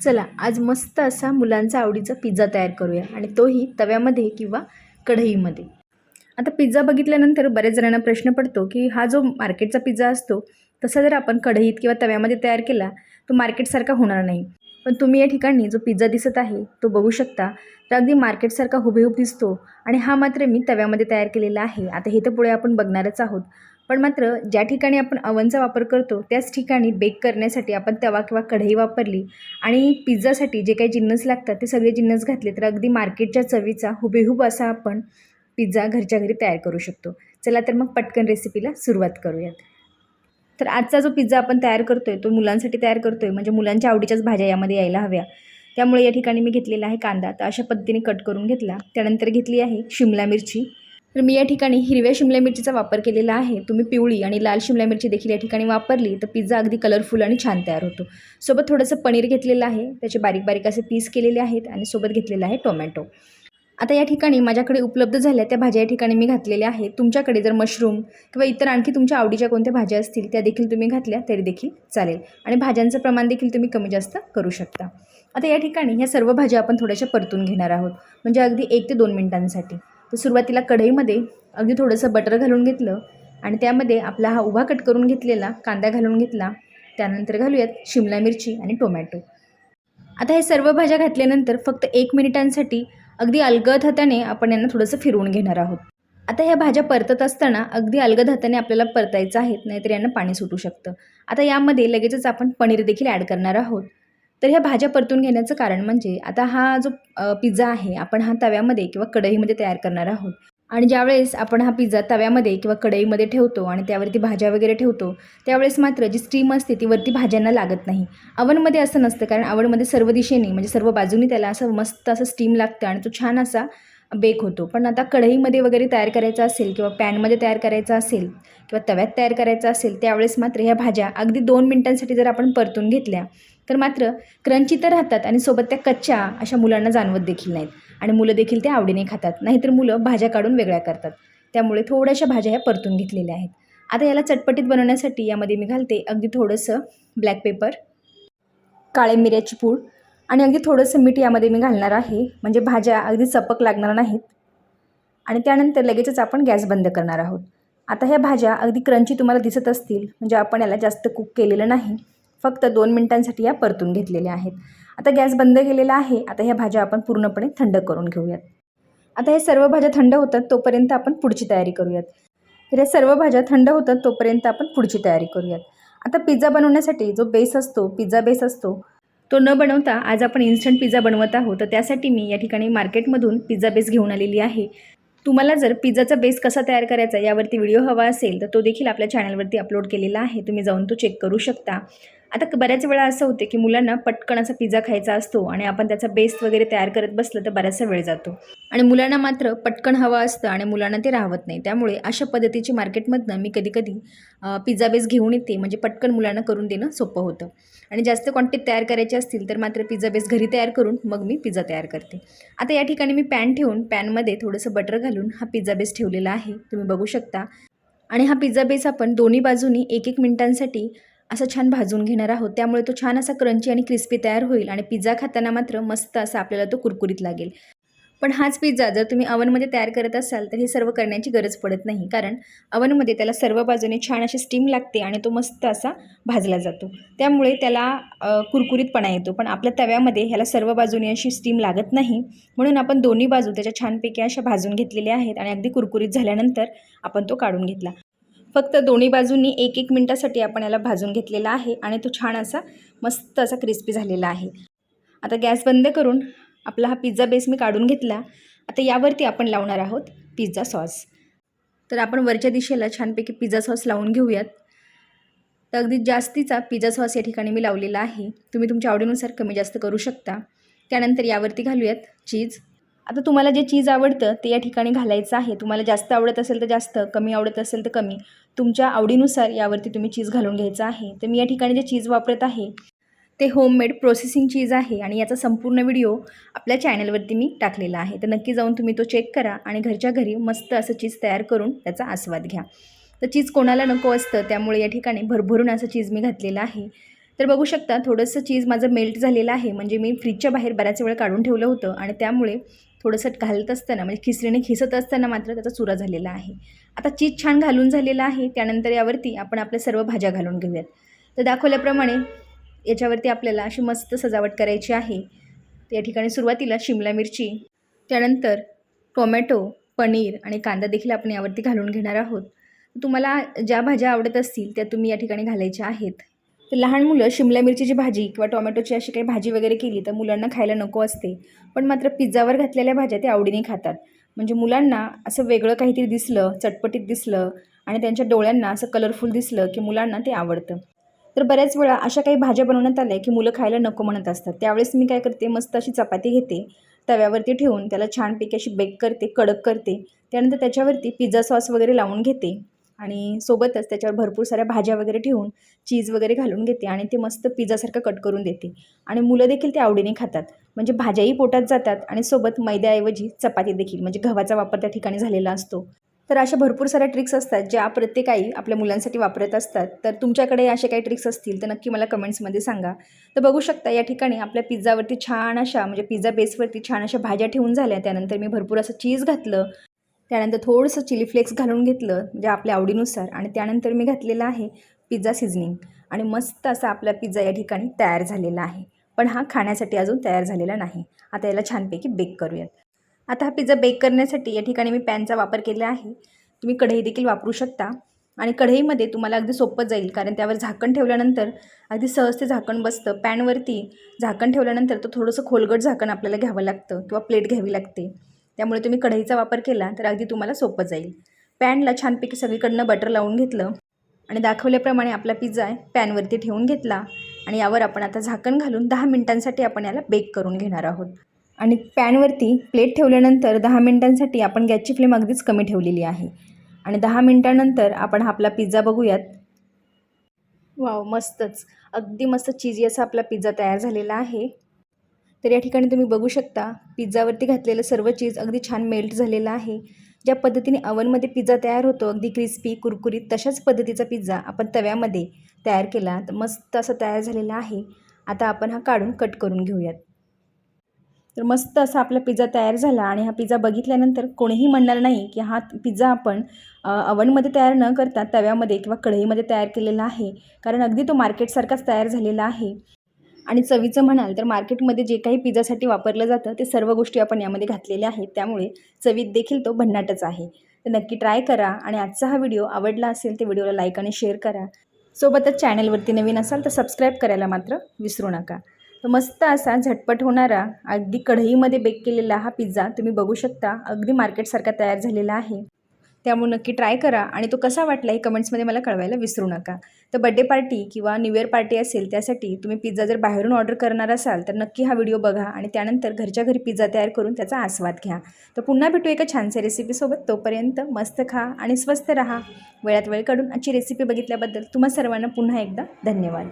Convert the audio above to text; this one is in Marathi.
चला आज मस्त असा मुलांचा आवडीचा पिझ्झा तयार करूया आणि तोही तव्यामध्ये किंवा कढईमध्ये. आता पिझ्झा बघितल्यानंतर बऱ्याच जणांना प्रश्न पडतो की हा जो मार्केटचा पिझ्झा असतो तसा जर आपण कढईत किंवा तव्यामध्ये तयार केला तो मार्केटसारखा होणार नाही. पण तुम्ही या ठिकाणी जो पिझ्झा दिसत आहे तो बघू शकता. तर अगदी मार्केटसारखा हुबेहूब दिसतो आणि हा मात्र मी तव्यामध्ये तयार केलेला आहे. आता हे तर पुढे आपण बघणारच आहोत. पण मात्र ज्या ठिकाणी आपण अवनचा वापर करतो त्याच ठिकाणी बेक करण्यासाठी आपण तवा किंवा कढई वापरली आणि पिझ्झासाठी जे काही जिन्नस लागतात ते सगळे जिन्नस घातले तर अगदी मार्केटच्या चवीचा हुबेहूब असा आपण पिझ्झा घरच्या घरी तयार करू शकतो. चला तर मग पटकन रेसिपीला सुरुवात करूयात. तर आजचा जो पिझ्झा आपण तयार करतो आहे तो मुलांसाठी तयार करतो आहे म्हणजे मुलांच्या आवडीच्याच भाज्या यामध्ये यायला हव्या. त्यामुळे या ठिकाणी मी घेतलेला आहे कांदा. तर अशा पद्धतीने कट करून घेतला. त्यानंतर घेतली आहे शिमला मिरची. तर मी या ठिकाणी हिरव्या शिमला मिरचीचा वापर केलेला आहे. तुम्ही पिवळी आणि लाल शिमला मिरची देखील या ठिकाणी वापरली तर पिझ्झा अगदी कलरफुल आणि छान तयार होतो. सोबत थोडंसं पनीर घेतलेलं आहे. त्याचे बारीक बारीक असे पीस केलेले आहेत आणि सोबत घेतलेला आहे टोमॅटो आता या ठिकाणी माझ्याकडे उपलब्ध झाल्या त्या भाज्या या ठिकाणी मी घातलेल्या आहेत. तुमच्याकडे जर मशरूम किंवा इतर आणखी तुमच्या आवडीच्या कोणत्या भाज्या असतील त्या देखील तुम्ही घातल्या तरी देखील चालेल. आणि भाज्यांचं प्रमाण देखील तुम्ही कमी जास्त करू शकता. आता या ठिकाणी ह्या सर्व भाज्या आपण थोड्याशा परतून घेणार आहोत. म्हणजे अगदी एक ते दोन मिनटांसाठी. तर सुरुवातीला कढईमध्ये अगदी थोडंसं बटर घालून घेतलं आणि त्यामध्ये आपला हा उभा कट करून घेतलेला कांदा घालून घेतला. त्यानंतर घालूयात शिमला मिरची आणि टोमॅटो. आता हे सर्व भाज्या घातल्यानंतर फक्त एक मिनिटांसाठी अगदी अलगद हाताने आपण यांना थोडंसं फिरवून घेणार आहोत. आता ह्या भाज्या परतत असताना अगदी अलगद हाताने आपल्याला परतायचं आहेत नाहीतर यांना पाणी सुटू शकतं. आता यामध्ये लगेचच आपण पनीर देखील ॲड करणार आहोत. तर ह्या भाज्या परतून घेण्याचं कारण म्हणजे आता हा जो पिझ्झा आहे आपण हा तव्यामध्ये किंवा कढईमध्ये तयार करणार आहोत. आणि ज्यावेळेस आपण हा पिझ्झा तव्यामध्ये किंवा कढईमध्ये ठेवतो आणि त्यावरती भाज्या वगैरे ठेवतो त्यावेळेस मात्र जी स्टीम असते ती वरती भाज्यांना लागत नाही. अवनमध्ये असं नसतं कारण अवनमध्ये सर्व दिशेने म्हणजे सर्व बाजूनी त्याला असं मस्त असं स्टीम लागतं आणि तो छान असा बेक होतो. पण आता कढईमध्ये वगैरे तयार करायचा असेल किंवा पॅनमध्ये तयार करायचा असेल किंवा तव्यात तयार करायचा असेल त्यावेळेस मात्र ह्या भाज्या अगदी दोन मिनटांसाठी जर आपण परतून घेतल्या तर मात्र क्रंची तर राहतात आणि सोबत त्या कच्च्या अशा मुलांना जाणवत देखील नाहीत. आणि मुलं देखील त्या आवडीने खातात. नाहीतर मुलं भाज्या काढून वेगळ्या करतात. त्यामुळे थोड्याशा भाज्या ह्या परतून घेतलेल्या आहेत. आता याला चटपटीत बनवण्यासाठी यामध्ये मी घालते अगदी थोडंसं ब्लॅक पेपर काळे मिऱ्याची पूड आणि अगदी थोडंसं मीठ यामध्ये मी घालणार आहे. म्हणजे भाज्या अगदी चपक लागणार नाहीत. आणि त्यानंतर लगेचच आपण गॅस बंद करणार आहोत. आता ह्या भाज्या अगदी क्रंची तुम्हाला दिसत असतील. म्हणजे आपण याला जास्त कुक केलेलं नाही. फक्त दोन मिनटांसाठी या परतून घेतलेल्या आहेत. आता गॅस बंद केलेला आहे. आता ह्या भाज्या आपण पूर्णपणे थंड करून घेऊयात. आता हे सर्व भाज्या थंड होतात तोपर्यंत आपण पुढची तयारी करूयात. तर या सर्व भाज्या थंड होतात तोपर्यंत आपण पुढची तयारी करूयात. आता पिझ्झा बनवण्यासाठी जो बेस असतो पिझ्झा बेस असतो तो न बनवता आज आपण इन्स्टंट पिझ्झा बनवत आहोत. तर त्यासाठी मी या ठिकाणी मार्केटमधून पिझ्झा बेस घेऊन आलेली आहे. तुम्हाला जर पिझ्झाचा बेस कसा तयार करायचा यावरती व्हिडिओ हवा असेल तर तो देखील आपल्या चॅनलवरती अपलोड केलेला आहे. तुम्ही जाऊन तो चेक करू शकता. आता बऱ्याच वेळा असं होते की मुलांना पटकन असा पिझ्झा खायचा असतो आणि आपण त्याचा बेस वगैरे तयार करत बसलं तर बराचसा वेळ जातो. आणि मुलांना मात्र पटकन हवं असतं आणि मुलांना ते राहत नाही. त्यामुळे अशा पद्धतीची मार्केटमधनं मी कधी कधी पिझ्झा बेस घेऊन येते. म्हणजे पटकन मुलांना करून देणं सोपं होतं. आणि जास्त क्वांटिटी तयार करायचे असतील तर मात्र पिझ्झा बेस घरी तयार करून मग मी पिझ्झा तयार करते. आता या ठिकाणी मी पॅन ठेवून पॅनमध्ये थोडंसं बटर घालून हा पिझ्झा बेस ठेवलेला आहे. तुम्ही बघू शकता. आणि हा पिझ्झा बेस आपण दोन्ही बाजूनी एक एक मिनिटांसाठी असा छान भाजून घेणार आहोत. त्यामुळे तो छान असा क्रंची आणि क्रिस्पी तयार होईल आणि पिझ्झा खाताना मात्र मस्त असा आपल्याला तो कुरकुरीत लागेल. पण हाच पिझ्झा जर तुम्ही अवनमध्ये तयार करत असाल तर हे सर्व करण्याची गरज पडत नाही. कारण अवनमध्ये त्याला सर्व बाजूने छान अशी स्टीम लागते आणि तो मस्त असा भाजला जातो. त्यामुळे त्याला कुरकुरीतपणा येतो. पण आपल्या तव्यामध्ये ह्याला सर्व बाजूने अशी स्टीम लागत नाही. म्हणून आपण दोन्ही बाजू त्याच्या छानपैकी अशा भाजून घेतलेल्या आहेत आणि अगदी कुरकुरीत झाल्यानंतर आपण तो काढून घेतला. फक्त दोन्ही बाजूंनी एक एक मिनटासाठी आपण याला भाजून घेतलेला आहे आणि तो छान असा मस्त असा क्रिस्पी झालेला आहे. आता गॅस बंद करून आपला हा पिझ्झा बेस मी काढून घेतला. आता यावरती आपण लावणार आहोत पिझ्झा सॉस तर आपण वरच्या दिशेला छानपैकी पिझ्झा सॉस लावून घेऊयात. तर अगदी जास्तीचा पिझ्झा सॉस या ठिकाणी मी लावलेला आहे. तुम्ही तुमच्या आवडीनुसार कमी जास्त करू शकता. त्यानंतर यावरती घालूयात चीज आता तुम्हाला जे चीज आवडतं ते या ठिकाणी घालायचं आहे. तुम्हाला जास्त आवडत असेल तर जास्त कमी आवडत असेल तर कमी. तुमच्या आवडीनुसार यावरती तुम्ही चीज घालून घ्यायचं आहे. तर मी या ठिकाणी जे चीज वापरत आहे ते होममेड प्रोसेसिंग चीज आहे आणि याचा संपूर्ण व्हिडिओ आपल्या चॅनलवरती मी टाकलेला आहे. तर नक्की जाऊन तुम्ही तो चेक करा आणि घरच्या घरी मस्त असं चीज तयार करून त्याचा आस्वाद घ्या. तर चीज कोणाला नको असतं त्यामुळे या ठिकाणी भरभरून असं चीज मी घातलेलं आहे. तर बघू शकता थोडंसं चीज माझं मेल्ट झालेलं आहे. म्हणजे मी फ्रीजच्या बाहेर बऱ्याच वेळ काढून ठेवलं होतं आणि त्यामुळे थोडंसं घालत असताना म्हणजे खिसरीने खिसत असताना मात्र त्याचा चुरा झालेला आहे. आता चीज छान घालून झालेला आहे त्यानंतर यावरती आपण आपल्या सर्व भाज्या घालून घेऊयात. तर दाखवल्याप्रमाणे याच्यावरती आपल्याला अशी मस्त सजावट करायची आहे. या ठिकाणी सुरुवातीला शिमला मिरची त्यानंतर टोमॅटो पनीर आणि कांदा देखील आपण यावरती घालून घेणार आहोत. तुम्हाला ज्या भाज्या आवडत असतील त्या तुम्ही या ठिकाणी घालायच्या आहेत. तर लहान मुलं शिमला मिरचीची भाजी किंवा टोमॅटोची अशी काही भाजी वगैरे केली तर मुलांना खायला नको असते. पण मात्र पिझ्झावर घातलेल्या भाज्या ते आवडीने खातात. म्हणजे मुलांना असं वेगळं काहीतरी दिसलं चटपटीत दिसलं आणि त्यांच्या डोळ्यांना असं कलरफुल दिसलं की मुलांना ते आवडतं. तर बऱ्याच वेळा अशा काही भाज्या बनवण्यात आल्या की मुलं खायला नको म्हणत असतात. त्यावेळेस मी काय करते मस्त अशी चपाती घेते तव्यावरती ठेवून त्याला छानपैकी अशी बेक करते कडक करते. त्यानंतर त्याच्यावरती पिझ्झा सॉस वगैरे लावून घेते. आणि सोबतच त्याच्यावर भरपूर साऱ्या भाज्या वगैरे ठेवून चीज वगैरे घालून घेते आणि ते मस्त पिझ्झासारखं कट करून देते. आणि मुलं देखील ते आवडीने खातात. म्हणजे भाज्याही पोटात जातात आणि सोबत मैद्याऐवजी चपाती देखील म्हणजे गव्हाचा वापर त्या ठिकाणी झालेला असतो. तर अशा भरपूर साऱ्या ट्रिक्स असतात ज्या प्रत्येक आई आपल्या मुलांसाठी वापरत असतात. तर तुमच्याकडे अशा काही ट्रिक्स असतील तर नक्की मला कमेंट्समध्ये सांगा. तर बघू शकता या ठिकाणी आपल्या पिझ्झावरती छान अशा म्हणजे पिझ्झा बेसवरती छान अशा भाज्या ठेवून झाल्या. त्यानंतर मी भरपूर असं चीज घातलं. त्यानंतर थोडंसं चिली फ्लेक्स घालून घेतलं म्हणजे आपल्या आवडीनुसार. आणि त्यानंतर मी घातलेलं आहे पिझ्झा सिझनिंग. आणि मस्त असा आपला पिझ्झा या ठिकाणी तयार झालेला आहे. पण हा खाण्यासाठी अजून तयार झालेला नाही. आता याला छानपैकी बेक करूयात. आता हा पिझ्झा बेक करण्यासाठी या ठिकाणी मी पॅनचा वापर केला आहे. तुम्ही कढई देखील वापरू शकता. आणि कढईमध्ये तुम्हाला अगदी सोपं जाईल कारण त्यावर झाकण ठेवल्यानंतर अगदी सहज ते झाकण बसतं. पॅनवरती झाकण ठेवल्यानंतर तो थोडंसं खोलगट झाकण आपल्याला घ्यावं लागतं किंवा प्लेट घ्यावी लागते. त्यामुळे तुम्ही कढईचा वापर केला तर अगदी तुम्हाला सोपं जाईल. पॅनला छानपैकी सगळीकडनं बटर लावून घेतलं आणि दाखवल्याप्रमाणे आपला पिझ्झा आहे पॅनवरती ठेवून घेतला आणि यावर आपण आता झाकण घालून दहा मिनटांसाठी आपण याला बेक करून घेणार आहोत. आणि पॅनवरती प्लेट ठेवल्यानंतर दहा मिनटांसाठी आपण गॅसची फ्लेम अगदीच कमी ठेवलेली आहे. आणि दहा मिनटानंतर आपण हा आपला पिझ्झा बघूयात. वाव मस्तच. अगदी मस्त चिजी असा आपला पिझ्झा तयार झालेला आहे. तर या ठिकाणी तुम्ही बघू शकता पिझ्झावरती घातलेलं सर्व चीज अगदी छान मेल्ट झालेलं आहे. ज्या पद्धतीने अवनमध्ये पिझ्झा तयार होतो अगदी क्रिस्पी कुरकुरीत तशाच पद्धतीचा पिझ्झा आपण तव्यामध्ये तयार केला तर मस्त असं तयार झालेला आहे. आता आपण हा काढून कट करून घेऊयात. तर मस्त असा आपला पिझ्झा तयार झाला आणि हा पिझ्झा बघितल्यानंतर कोणीही म्हणणार नाही की हा पिझ्झा आपण अवनमध्ये तयार न करता तव्यामध्ये किंवा कढईमध्ये तयार केलेला आहे. कारण अगदी तो मार्केटसारखाच तयार झालेला आहे. आणि चवीचं म्हणाल तर मार्केटमध्ये जे काही पिझ्झासाठी वापरलं जातं ते सर्व गोष्टी आपण यामध्ये घातलेल्या आहेत. त्यामुळे चवीत देखील तो भन्नाटच आहे. तर नक्की ट्राय करा आणि आजचा हा व्हिडिओ आवडला असेल तर व्हिडिओला लाईक आणि शेअर करा. सोबतच चॅनलवरती नवीन असाल तर सबस्क्राईब करायला मात्र विसरू नका. तर मस्त असा झटपट होणारा अगदी कढईमध्ये बेक केलेला हा पिझ्झा तुम्ही बघू शकता. अगदी मार्केटसारखा तयार झालेला आहे. त्यामुळे नक्की ट्राय करा आणि तो कसा वाटला हे कमेंट्समध्ये मला कळवायला विसरू नका. तर बड्डे पार्टी किंवा न्यू इयर पार्टी असेल त्यासाठी तुम्ही पिझ्झा जर बाहेरून ऑर्डर करणार असाल तर नक्की हा व्हिडिओ बघा आणि त्यानंतर घरच्या घरी पिझ्झा तयार करून त्याचा आस्वाद घ्या. तर पुन्हा भेटू एका छानशा रेसिपीसोबत तोपर्यंत मस्त खा आणि स्वस्त राहा. वेळात वेळ काढून आजची रेसिपी बघितल्याबद्दल तुम्हा सर्वांना पुन्हा एकदा धन्यवाद.